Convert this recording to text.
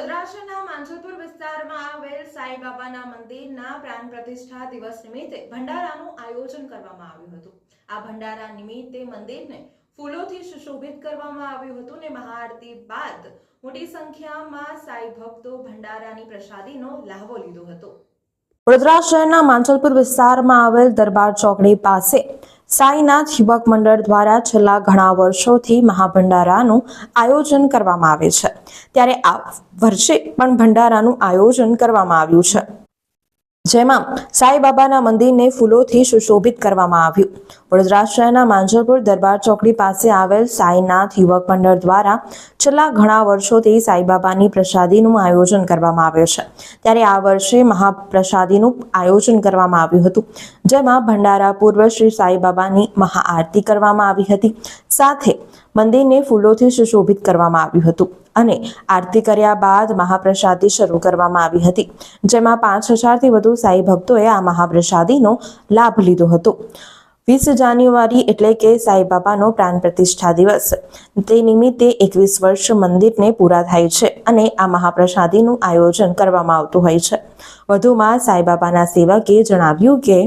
વડોદરા શહેરના માંજલપુર વિસ્તારમાં આવેલ સાંઈબાબાના મંદિરના પ્રાણ પ્રતિષ્ઠા દિવસ નિમિત્તે ભંડારાનું આયોજન કરવામાં આવ્યું હતું. આ ભંડારા નિમિત્તે મંદિરને ફૂલોથી સુશોભિત કરવામાં આવ્યું હતું ને મહાઆરતી બાદ મોટી સંખ્યામાં સાંઈ ભક્તો ભંડારાની પ્રસાદીનો લાહવો લીધો હતો. વડોદરા શહેરના માંજલપુર વિસ્તારમાં આવેલ દરબાર ચોકડી પાસે સાઈનાથ યુવક મંડળ દ્વારા છેલ્લા ઘણા વર્ષોથી મહાભંડારાનું આયોજન કરવામાં આવે છે. ત્યારે આ વર્ષે પણ ભંડારાનું આયોજન કરવામાં આવ્યું છે. જેમાં સાંઈબાબાના મંદિરને ફૂલોથી સુશોભિત કરવામાં આવ્યું. વડોદરા શહેરના માંજરપુર દરબાર ચોકડી પાસે આવેલ સાંઈનાથ યુવક મંડળ દ્વારા છેલ્લા ઘણા વર્ષોથી સાંઈબાબાની પ્રસાદીનું આયોજન કરવામાં આવે છે. ત્યારે આ વર્ષે મહાપ્રસાદીનું આયોજન કરવામાં આવ્યું હતું. જેમાં ભંડારા પૂર્વ શ્રી સાંઈબાબાની મહાઆરતી કરવામાં આવી હતી. સાથે મંદિરને ફૂલોથી સુશોભિત કરવામાં આવ્યું હતું અને આરતી કર્યા બાદ મહાપ્રસાદી શરૂ કરવામાં આવી હતી, જેમાં પાંચ હજારથી વધુ સાઈ ભક્તોએ આ મહાપ્રસાદીનો લાભ લીધો હતો. વીસ જાન્યુઆરી એટલે કે સાંઈબાબાનો પ્રાણ પ્રતિષ્ઠા દિવસ. તે નિમિત્તે એકવીસ વર્ષ મંદિરને પૂરા થાય છે અને આ મહાપ્રસાદીનું આયોજન કરવામાં આવતું હોય છે. વધુમાં સાંઈબાબાના સેવકે જણાવ્યું કે